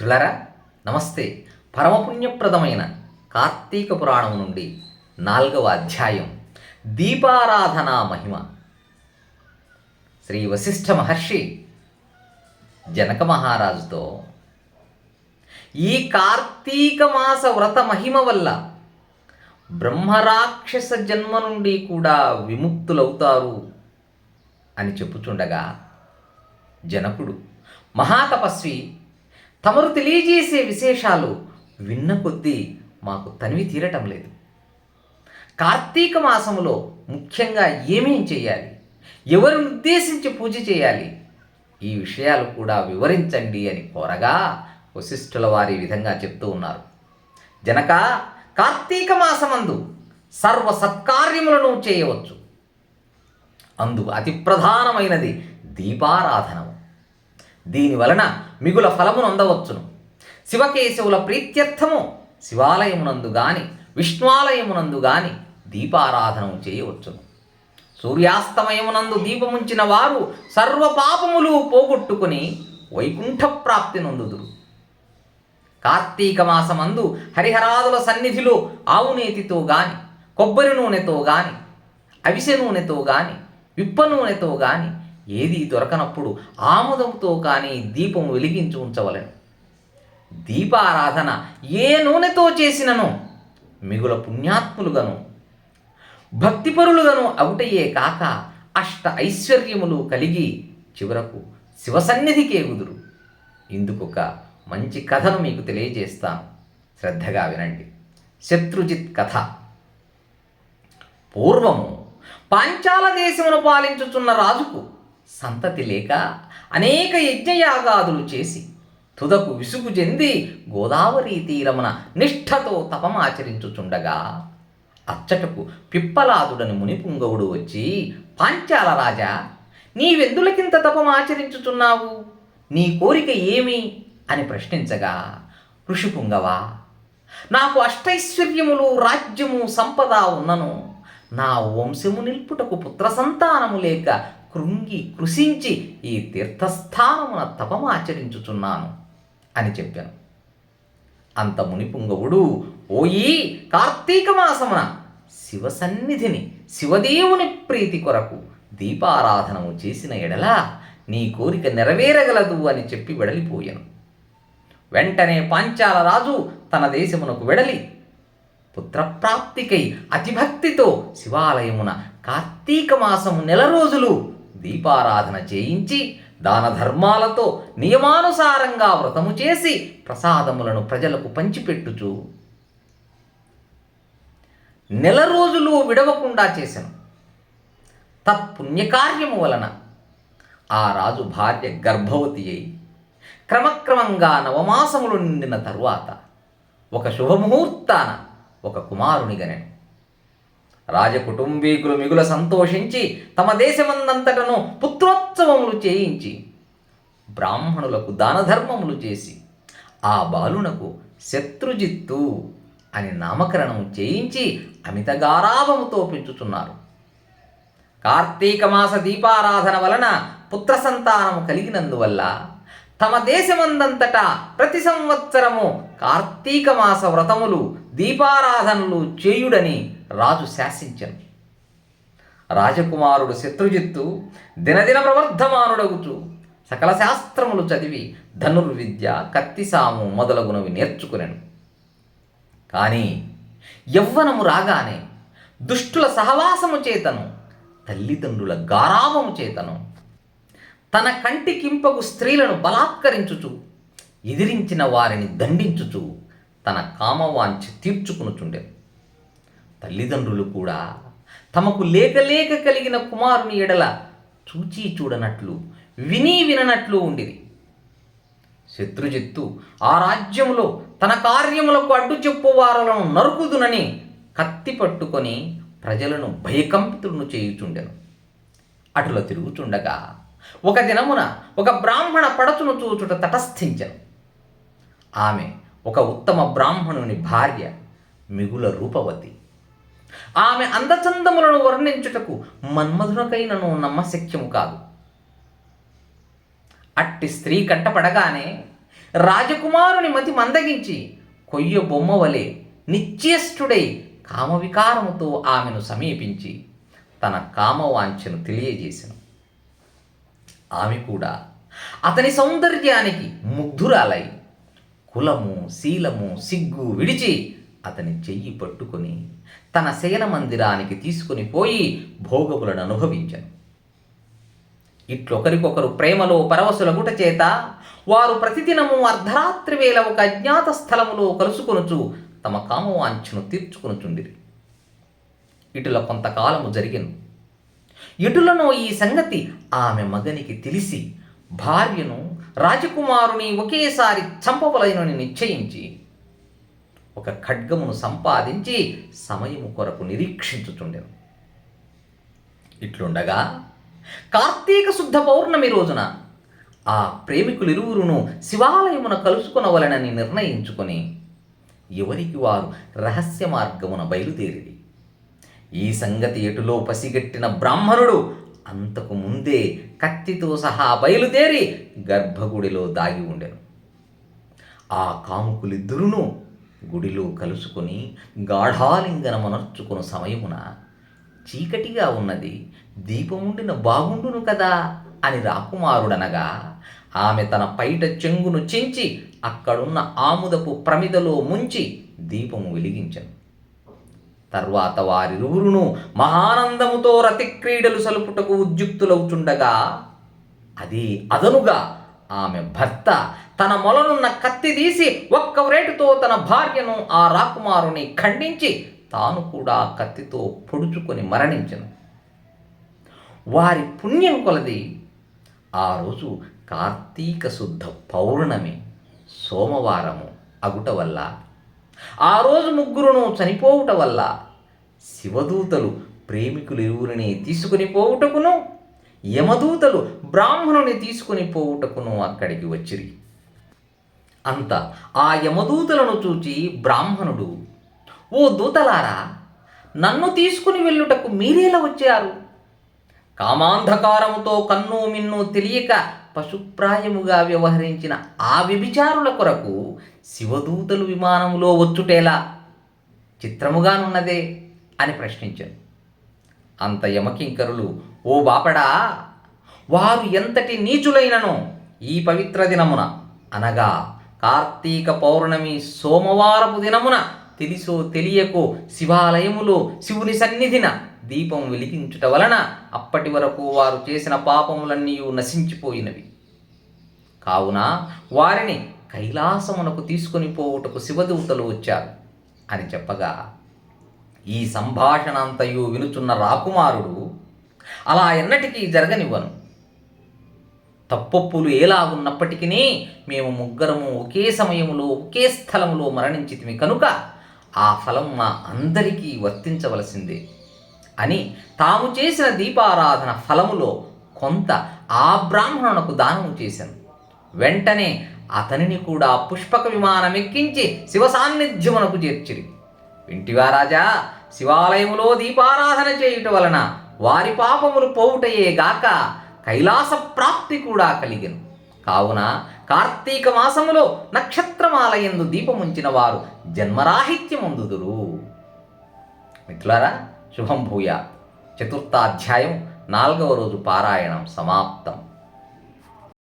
మిత్రులారా నమస్తే. పరమపుణ్యప్రదమైన కార్తీక పురాణం నుండి నాలుగవ అధ్యాయం. దీపారాధనా మహిమ. శ్రీ వశిష్ఠ మహర్షి జనక మహారాజుతో ఈ కార్తీక మాస వ్రత మహిమ వల్ల బ్రహ్మరాక్షస జన్మ నుండి కూడా విముక్తులవుతారు అని చెప్పుచుండగా జనకుడు మహాతపస్వి తమరు తెలియజేసే విశేషాలు విన్న కొద్దీ మాకు తనివి తీరటం లేదు. కార్తీక మాసంలో ముఖ్యంగా ఏమేం చేయాలి? ఎవరిని ఉద్దేశించి పూజ చేయాలి? ఈ విషయాలు కూడా వివరించండి అని కోరగా వశిష్ఠుల వారి విధంగా చెప్తూ ఉన్నారు. జనక కార్తీక మాసమందు సర్వ సత్కార్యములను చేయవచ్చు. అందు అతి ప్రధానమైనది దీపారాధనము దీని వలన మిగుల ఫలమును అందవచ్చును శివకేశవుల ప్రీత్యర్థము శివాలయమునందు గాని విష్ణువాలయమునందు గాని దీపారాధనము చేయవచ్చును. సూర్యాస్తమయమునందు దీపముంచిన వారు సర్వపాపములు పోగొట్టుకుని వైకుంఠ ప్రాప్తి నొందుదురు. కార్తీక మాసమందు హరిహరాదుల సన్నిధిలో ఆవునేతితో గాని కొబ్బరి నూనెతో గాని అవిసె నూనెతో గాని విప్ప నూనెతో గాని ఏది దొరకనప్పుడు ఆముదంతో కానీ దీపం వెలిగించి ఉంచవలెను. దీపారాధన ఏ నూనెతో చేసినను? మిగుల పుణ్యాత్ములుగను. భక్తిపరులుగను అవుటయ్యే కాక అష్ట ఐశ్వర్యములు కలిగి చివరకు శివసన్నిధికే కుదురు ఇందుకొక మంచి కథను మీకు తెలియజేస్తాను. శ్రద్ధగా వినండి. శత్రుజిత్ కథ. పూర్వము పాంచాల దేశమును పాలించుచున్న రాజుకు సంతతి లేక అనేక యజ్ఞయాగాదులు చేసి తుదకు విసుగు చెంది గోదావరి తీరమున నిష్ఠతో తపమాచరించుచుండగా అచ్చటకు పిప్పలాదుడని మునిపుంగవుడు వచ్చి పాంచాల రాజా నీవెందులకింత తపమాచరించుచున్నావు నీ కోరిక ఏమి? అని ప్రశ్నించగా ఋషిపుంగవా నాకు అష్టైశ్వర్యములు రాజ్యము సంపద ఉన్నను. నా వంశము నిల్పుటకు పుత్ర సంతానము లేక కృంగి కృషించి ఈ తీర్థస్థానమున తపమాచరించుచున్నాను అని చెప్పాను. అంత మునిపుంగవుడు ఓయి కార్తీక మాసమున శివ సన్నిధిని శివదేవుని ప్రీతి కొరకు దీపారాధనము చేసిన ఎడల నీ కోరిక నెరవేరగలదు అని చెప్పి వెడలిపోయాను. వెంటనే పాంచాల రాజు తన దేశమునకు వెడలి పుత్రప్రాప్తికై అతిభక్తితో శివాలయమున కార్తీక మాసము నెల రోజులు దీపారాధన చేయించి దాన ధర్మాలతో నియమానుసారంగా వ్రతము చేసి ప్రసాదములను ప్రజలకు పంచిపెట్టుచు నెల రోజులు విడవకుండా చేశాను తత్పుణ్యకార్యము వలన ఆ రాజు భార్య గర్భవతి అయి క్రమక్రమంగా నవమాసములు నిండిన తరువాత ఒక శుభముహూర్తాన ఒక కుమారుని కుమారునిగనెను. రాజకుటుంబీకులు మిగుల సంతోషించి తమ దేశమందంతటను పుత్రోత్సవములు చేయించి బ్రాహ్మణులకు దానధర్మములు చేసి ఆ బాలునకు శత్రుజిత్తు అని నామకరణం చేయించి అమిత గారాభముతో పెంచుతున్నారు. కార్తీక మాస దీపారాధన వలన పుత్ర సంతానము కలిగినందువల్ల తమ దేశమందంతటా ప్రతి సంవత్సరము కార్తీక మాస వ్రతములు దీపారాధనలు చేయుడని రాజు శాసించను. రాజకుమారుడు శత్రుజిత్తు దినదిన ప్రవర్ధమానుడగుచు. సకల శాస్త్రములు చదివి ధనుర్విద్య కత్తిసాము మొదలగునవి నేర్చుకునేను. కానీ యవ్వనము రాగానే దుష్టుల సహవాసము చేతను తల్లిదండ్రుల గారాభము చేతను తన కంటికింపగు స్త్రీలను బలాత్కరించుచు ఎదిరించిన వారిని దండించుచు తన కామవాంచి తీర్చుకునుచుండేను. తల్లిదండ్రులు కూడా తమకు లేక లేక కలిగిన కుమారుని ఎడల చూచి చూడనట్లు విని విననట్లు ఉండిరి. శత్రుజిత్తు ఆ రాజ్యములో తన కార్యములకు అడ్డు చెప్పువారులను నరుకుదునని కత్తి పట్టుకొని ప్రజలను భయకంపితులను చేయుచుండెను. అటులో తిరుగుచుండగా ఒక దినమున ఒక బ్రాహ్మణ పడచును చూచుట తటస్థించను. ఆమె ఒక ఉత్తమ బ్రాహ్మణుని భార్య మిగుల రూపవతి. ఆమె అందచందములను వర్ణించుటకు మన్మధునకైనను నమ్మశక్యము కాదు. అట్టి స్త్రీ కంటపడగానే రాజకుమారుని మతి మందగించి కొయ్య బొమ్మ వలె నిశ్చేష్టుడై కామవికారముతో ఆమెను సమీపించి తన కామవాంఛను తెలియజేసెను. ఆమె కూడా అతని సౌందర్యానికి ముగ్ధురాలై కులము శీలము సిగ్గు విడిచి అతని చెయ్యి పట్టుకొని తన శయన మందిరానికి తీసుకుని పోయి భోగములను అనుభవించను. ఇట్లొకరికొకరు ప్రేమలో పరవశులగుట చేత వారు ప్రతిదినము అర్ధరాత్రి వేళ ఒక అజ్ఞాత స్థలములో కలుసుకొనుచు తమ కామవాంఛను తీర్చుకొనుచుండిరి. ఇటుల కొంతకాలము జరిగను. ఇటులను ఈ సంగతి ఆమె మగనికి తెలిసి భార్యను రాజకుమారుని ఒకేసారి చంపవలైనని నిశ్చయించి ఒక ఖడ్గమును సంపాదించి సమయము కొరకు నిరీక్షించుచుండెను. ఇట్లుండగా కార్తీక శుద్ధ పౌర్ణమి రోజున ఆ ప్రేమికులిరువురును శివాలయమున కలుసుకునవలనని నిర్ణయించుకొని ఎవరికి వారు రహస్య మార్గమున బయలుదేరిది ఈ సంగతి ఎటులో పసిగట్టిన బ్రాహ్మణుడు అంతకు ముందే కత్తితో సహా బయలుదేరి గర్భగుడిలో దాగి ఉండెను. ఆ కాముకులిద్దరును గుడిలో కలుసుకొని గాఢాలింగనమనర్చుకున్న సమయమున చీకటిగా ఉన్నది దీపముండిన బాగుండును కదా అని రాకుమారుడనగా ఆమె తన పైట చెంగును చించి అక్కడున్న ఆముదపు ప్రమిదలో ముంచి దీపము వెలిగించను. తర్వాత వారిరువురును మహానందముతో రతిక్రీడలు సలుపుటకు ఉద్యుక్తులవుచుండగా అది అదనుగా ఆమె భర్త తన మొలనున్న కత్తి తీసి ఒక్క రేటుతో తన భార్యను ఆ రాకుమారుని ఖండించి తాను కూడా కత్తితో పొడుచుకొని మరణించను. వారి పుణ్యం కొలది ఆ రోజు కార్తీక శుద్ధ పౌర్ణమి సోమవారము అగుట వల్ల. ఆ రోజు ముగ్గురును చనిపోవుట వల్ల. శివదూతలు ప్రేమికులు ఇరువురిని తీసుకుని పోవుటకును యమదూతలు బ్రాహ్మణుని తీసుకుని పోవుటకును అక్కడికి వచ్చిరి. అంత ఆ యమదూతలను చూచి బ్రాహ్మణుడు ఓ దూతలారా నన్ను తీసుకుని వెళ్ళుటకు మీరేలా వచ్చారు? కామాంధకారముతో కన్ను మిన్ను తెలియక పశుప్రాయముగా వ్యవహరించిన ఆ వ్యభిచారుల కొరకు శివదూతలు విమానములో వచ్చుటేలా చిత్రముగానున్నదే? అని ప్రశ్నించాను అంత యమకింకరులు ఓ బాపడా వారు ఎంతటి నీచులైనను ఈ పవిత్ర దినమున అనగా కార్తీక పౌర్ణమి సోమవారపు దినమున తెలిసో తెలియకో శివాలయములో శివుని సన్నిధిన దీపం వెలిగించుట వలన అప్పటి వరకు వారు చేసిన పాపములన్నీ నశించిపోయినవి. కావున వారిని కైలాసమునకు తీసుకొని పోవుటకు శివదూతలు వచ్చారు అని చెప్పగా ఈ సంభాషణ అంతయు వినుచున్న రాకుమారుడు అలా ఎన్నటికీ జరగనివ్వను. తప్పొప్పులు ఎలాగున్నప్పటికీ మేము ముగ్గురము ఒకే సమయములో ఒకే స్థలములో మరణించితిమి కనుక ఆ ఫలం మా అందరికీ వర్తించవలసిందే అని తాము చేసిన దీపారాధన ఫలములో కొంత ఆ బ్రాహ్మణునకు దానము చేశాను. వెంటనే అతనిని కూడా పుష్పక విమానం ఎక్కించి శివ సాన్నిధ్యమునకు చేర్చిరి. వింటివా రాజా శివాలయములో దీపారాధన చేయుట వలన వారి పాపములు పోవుటయే గాక కైలాస ప్రాప్తి కూడా కలిగెను. కావున కార్తీక మాసములో నక్షత్రమాలయందు దీపముంచిన వారు జన్మరాహిత్యముందుదురు. మిత్రులారా శుభం భూయ. చతుర్థాధ్యాయం నాలుగవ రోజు పారాయణం సమాప్తం.